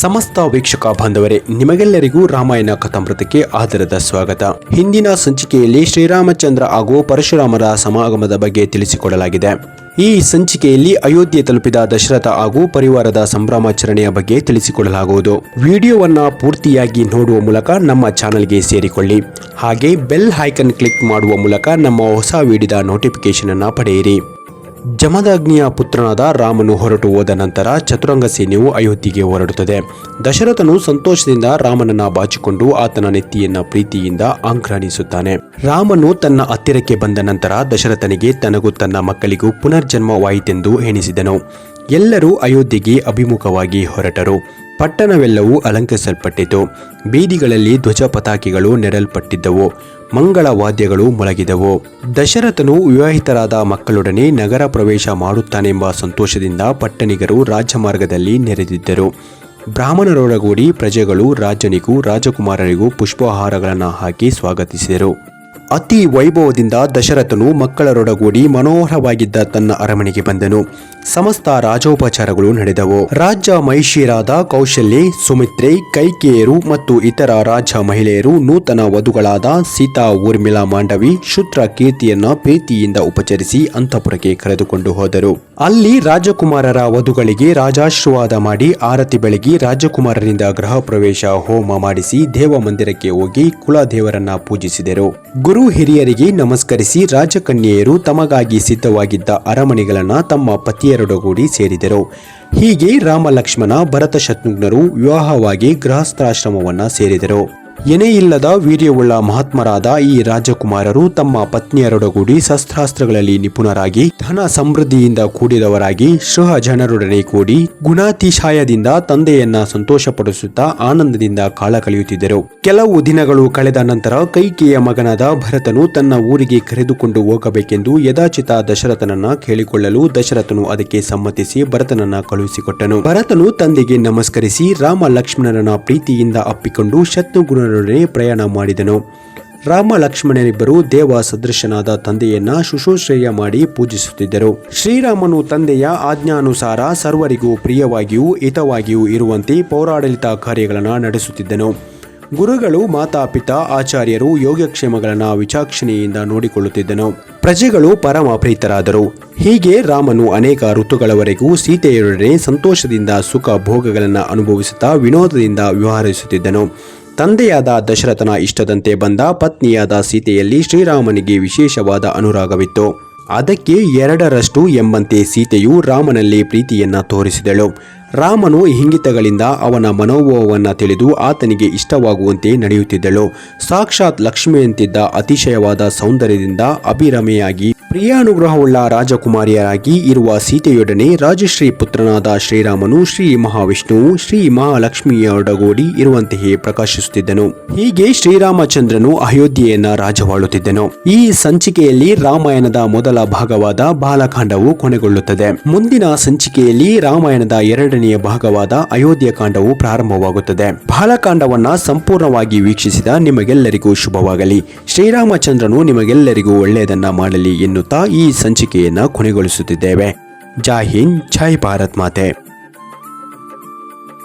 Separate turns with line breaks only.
ಸಮಸ್ತ ವೀಕ್ಷಕ ಬಾಂಧವರೇ, ನಿಮಗೆಲ್ಲರಿಗೂ ರಾಮಾಯಣ ಕಥಾಮೃತಕ್ಕೆ ಆಧಾರದ ಸ್ವಾಗತ. ಹಿಂದಿನ ಸಂಚಿಕೆಯಲ್ಲಿ ಶ್ರೀರಾಮಚಂದ್ರ ಹಾಗೂ ಪರಶುರಾಮರ ಸಮಾಗಮದ ಬಗ್ಗೆ ತಿಳಿಸಿಕೊಡಲಾಗಿದೆ. ಈ ಸಂಚಿಕೆಯಲ್ಲಿ ಅಯೋಧ್ಯೆ ತಲುಪಿದ ದಶರಥ ಹಾಗೂ ಪರಿವಾರದ ಸಂಭ್ರಮಾಚರಣೆಯ ಬಗ್ಗೆ ತಿಳಿಸಿಕೊಡಲಾಗುವುದು. ವಿಡಿಯೋವನ್ನು ಪೂರ್ತಿಯಾಗಿ ನೋಡುವ ಮೂಲಕ ನಮ್ಮ ಚಾನೆಲ್ಗೆ ಸೇರಿಕೊಳ್ಳಿ. ಹಾಗೆ ಬೆಲ್ ಐಕನ್ ಕ್ಲಿಕ್ ಮಾಡುವ ಮೂಲಕ ನಮ್ಮ ಹೊಸ ವಿಡಿಯೋದ ನೋಟಿಫಿಕೇಶನ್ ಅನ್ನು ಪಡೆಯಿರಿ. ಜಮದಗ್ನಿಯ ಪುತ್ರನಾದ ರಾಮನು ಹೊರಟು ಹೋದ ನಂತರ ಚತುರಂಗ ಸೇನೆಯು ಅಯೋಧ್ಯೆಗೆ ಹೊರಡುತ್ತದೆ. ದಶರಥನು ಸಂತೋಷದಿಂದ ರಾಮನನ್ನ ಬಾಚಿಕೊಂಡು ಆತನ ನೆತ್ತಿಯನ್ನ ಪ್ರೀತಿಯಿಂದ ಆಂಕ್ರಾಣಿಸುತ್ತಾನೆ ರಾಮನು ತನ್ನ ಹತ್ತಿರಕ್ಕೆ ಬಂದ ನಂತರ ದಶರಥನಿಗೆ ತನಗೂ ತನ್ನ ಮಕ್ಕಳಿಗೂ ಪುನರ್ಜನ್ಮವಾಯಿತೆಂದು ಎಣಿಸಿದನು. ಎಲ್ಲರೂ ಅಯೋಧ್ಯೆಗೆ ಅಭಿಮುಖವಾಗಿ ಹೊರಟರು. ಪಟ್ಟಣವೆಲ್ಲವೂ ಅಲಂಕರಿಸಲ್ಪಟ್ಟಿತು. ಬೀದಿಗಳಲ್ಲಿ ಧ್ವಜ ಪತಾಕೆಗಳು ನೆರಲ್ಪಟ್ಟಿದ್ದವು. ಮಂಗಳ ವಾದ್ಯಗಳು ಮೊಳಗಿದವು. ದಶರಥನು ವಿವಾಹಿತರಾದ ಮಕ್ಕಳೊಡನೆ ನಗರ ಪ್ರವೇಶ ಮಾಡುತ್ತಾನೆಂಬ ಸಂತೋಷದಿಂದ ಪಟ್ಟಣಿಗರು ರಾಜಮಾರ್ಗದಲ್ಲಿ ನೆರೆದಿದ್ದರು. ಬ್ರಾಹ್ಮಣರೊಡಗೂಡಿ ಪ್ರಜೆಗಳು ರಾಜನಿಗೂ ರಾಜಕುಮಾರರಿಗೂ ಪುಷ್ಪಾಹಾರಗಳನ್ನು ಹಾಕಿ ಸ್ವಾಗತಿಸಿದರು. ಅತಿ ವೈಭವದಿಂದ ದಶರಥನು ಮಕ್ಕಳರೊಡಗೂಡಿ ಮನೋಹರವಾಗಿದ್ದ ತನ್ನ ಅರಮನೆಗೆ ಬಂದನು. ಸಮಸ್ತ ರಾಜೋಪಚಾರಗಳು ನಡೆದವು. ರಾಜ ಮಹಿಷಿಯರಾದ ಕೌಶಲ್ಯೆ, ಸುಮಿತ್ರೆ, ಕೈಕೇಯರು ಮತ್ತು ಇತರ ರಾಜ ಮಹಿಳೆಯರು ನೂತನ ವಧುಗಳಾದ ಸೀತಾ, ಊರ್ಮಿಳಾ, ಮಾಂಡವಿ ಶುತ್ರ ಕೀರ್ತಿಯನ್ನ ಪ್ರೀತಿಯಿಂದ ಉಪಚರಿಸಿ ಅಂತಃಪುರಕ್ಕೆ ಕರೆದುಕೊಂಡು ಹೋದರು. ಅಲ್ಲಿ ರಾಜಕುಮಾರರ ವಧುಗಳಿಗೆ ರಾಜಾಶೀರ್ವಾದ ಮಾಡಿ ಆರತಿ ಬೆಳಗಿ ರಾಜಕುಮಾರರಿಂದ ಗೃಹ ಪ್ರವೇಶ ಹೋಮ ಮಾಡಿಸಿ ದೇವ ಮಂದಿರಕ್ಕೆ ಹೋಗಿ ಕುಲದೇವರನ್ನ ಪೂಜಿಸಿದರು. ಗುರು ಹಿರಿಯರಿಗೆ ನಮಸ್ಕರಿಸಿ ರಾಜಕನ್ಯೆಯರು ತಮಗಾಗಿ ಸಿದ್ಧವಾಗಿದ್ದ ಅರಮನೆಗಳನ್ನು ತಮ್ಮ ಪತಿಯರೊಡಗೂಡಿ ಸೇರಿದರು. ಹೀಗೆ ರಾಮಲಕ್ಷ್ಮಣ ಭರತ ಶತ್ರುಘ್ನರು ವಿವಾಹವಾಗಿ ಗೃಹಸ್ಥಾಶ್ರಮವನ್ನು ಸೇರಿದರು. ಎನೆಯಿಲ್ಲದ ವೀರ್ಯವುಳ್ಳ ಮಹಾತ್ಮರಾದ ಈ ರಾಜಕುಮಾರರು ತಮ್ಮ ಪತ್ನಿಯರೊಡಗೂಡಿ ಶಸ್ತ್ರಾಸ್ತ್ರಗಳಲ್ಲಿ ನಿಪುಣರಾಗಿ, ಧನ ಸಮೃದ್ಧಿಯಿಂದ ಕೂಡಿದವರಾಗಿ ಶೃಹ ಜನರೊಡನೆ ಕೂಡಿ ಗುಣಾತಿಶಾಯದಿಂದ ತಂದೆಯನ್ನ ಸಂತೋಷಪಡಿಸುತ್ತಾ ಆನಂದದಿಂದ ಕಾಲ ಕಳೆಯುತ್ತಿದ್ದರು. ಕೆಲವು ದಿನಗಳು ಕಳೆದ ನಂತರ ಕೈಕೇಯ ಮಗನಾದ ಭರತನು ತನ್ನ ಊರಿಗೆ ಕರೆದುಕೊಂಡು ಹೋಗಬೇಕೆಂದು ಯದಾಚಿತ ದಶರಥನನ್ನ ಕೇಳಿಕೊಳ್ಳಲು ದಶರಥನು ಅದಕ್ಕೆ ಸಮ್ಮತಿಸಿ ಭರತನನ್ನ ಕಳುಹಿಸಿಕೊಟ್ಟನು. ಭರತನು ತಂದೆಗೆ ನಮಸ್ಕರಿಸಿ ರಾಮ ಲಕ್ಷ್ಮಣರನ್ನ ಪ್ರೀತಿಯಿಂದ ಅಪ್ಪಿಕೊಂಡು ಶತ್ರುಘ್ನರೊಡನೆ ಪ್ರಯಾಣ ಮಾಡಿದನು. ರಾಮ ಲಕ್ಷ್ಮಣನಿಬ್ಬರು ದೇವ ಸದೃಶನಾದ ತಂದೆಯನ್ನ ಶುಶ್ರೂಷೆಯ ಮಾಡಿ ಪೂಜಿಸುತ್ತಿದ್ದರು. ಶ್ರೀರಾಮನು ತಂದೆಯ ಆಜ್ಞಾನುಸಾರ ಸರ್ವರಿಗೂ ಪ್ರಿಯವಾಗಿಯೂ ಹಿತವಾಗಿಯೂ ಇರುವಂತೆ ಪೌರಾಡಳಿತ ಕಾರ್ಯಗಳನ್ನು ನಡೆಸುತ್ತಿದ್ದನು. ಗುರುಗಳು, ಮಾತಾಪಿತಾ, ಆಚಾರ್ಯರು ಯೋಗಕ್ಷೇಮಗಳನ್ನು ವಿಚಾಕ್ಷಣೆಯಿಂದ ನೋಡಿಕೊಳ್ಳುತ್ತಿದ್ದನು. ಪ್ರಜೆಗಳು ಪರಮ ಪ್ರೀತರಾದರು. ಹೀಗೆ ರಾಮನು ಅನೇಕ ಋತುಗಳವರೆಗೂ ಸೀತೆಯೊಡನೆ ಸಂತೋಷದಿಂದ ಸುಖ ಭೋಗಗಳನ್ನು ಅನುಭವಿಸುತ್ತಾ ವಿನೋದದಿಂದ ವ್ಯವಹರಿಸುತ್ತಿದ್ದನು. ತಂದೆಯಾದ ದಶರಥನ ಇಷ್ಟದಂತೆ ಬಂದ ಪತ್ನಿಯಾದ ಸೀತೆಯಲ್ಲಿ ಶ್ರೀರಾಮನಿಗೆ ವಿಶೇಷವಾದ ಅನುರಾಗವಿತ್ತು. ಅದಕ್ಕೆ ಎರಡರಷ್ಟು ಎಂಬಂತೆ ಸೀತೆಯು ರಾಮನಲ್ಲಿ ಪ್ರೀತಿಯನ್ನ ತೋರಿಸಿದಳು. ರಾಮನು ಹಿಂಗಿತಗಳಿಂದ ಅವನ ಮನೋಭಾವವನ್ನು ತಿಳಿದು ಆತನಿಗೆ ಇಷ್ಟವಾಗುವಂತೆ ನಡೆಯುತ್ತಿದ್ದಳು. ಸಾಕ್ಷಾತ್ ಲಕ್ಷ್ಮಿಯಂತಿದ್ದ ಅತಿಶಯವಾದ ಸೌಂದರ್ಯದಿಂದ ಅಭಿರಮೆಯಾಗಿ ಪ್ರಿಯಾನುಗ್ರಹವುಳ್ಳ ರಾಜಕುಮಾರಿಯರಾಗಿ ಇರುವ ಸೀತೆಯೊಡನೆ ರಾಜಶ್ರೀ ಪುತ್ರನಾದ ಶ್ರೀರಾಮನು ಶ್ರೀ ಮಹಾವಿಷ್ಣುವು ಶ್ರೀ ಮಹಾಲಕ್ಷ್ಮಿಯೊಡಗೂಡಿ ಇರುವಂತೆಯೇ ಪ್ರಕಾಶಿಸುತ್ತಿದ್ದನು. ಹೀಗೆ ಶ್ರೀರಾಮಚಂದ್ರನು ಅಯೋಧ್ಯೆಯನ್ನ ರಾಜವಾಳುತ್ತಿದ್ದನು. ಈ ಸಂಚಿಕೆಯಲ್ಲಿ ರಾಮಾಯಣದ ಮೊದಲ ಭಾಗವಾದ ಬಾಲಕಾಂಡವು ಕೊನೆಗೊಳ್ಳುತ್ತದೆ. ಮುಂದಿನ ಸಂಚಿಕೆಯಲ್ಲಿ ರಾಮಾಯಣದ ಎರಡನೆಯ ಭಾಗವಾದ ಅಯೋಧ್ಯ ಕಾಂಡವು ಪ್ರಾರಂಭವಾಗುತ್ತದೆ. ಬಾಲಕಾಂಡವನ್ನ ಸಂಪೂರ್ಣವಾಗಿ ವೀಕ್ಷಿಸಿದ ನಿಮಗೆಲ್ಲರಿಗೂ ಶುಭವಾಗಲಿ. ಶ್ರೀರಾಮಚಂದ್ರನು ನಿಮಗೆಲ್ಲರಿಗೂ ಒಳ್ಳೆಯದನ್ನ ಮಾಡಲಿ ಎನ್ನುತ್ತಾ ಈ ಸಂಚಿಕೆಯನ್ನ ಕೊನೆಗೊಳಿಸುತ್ತಿದ್ದೇವೆ. ಜೈ ಹಿಂದ್ ಜೈ ಭಾರತ್ ಮಾತೆ.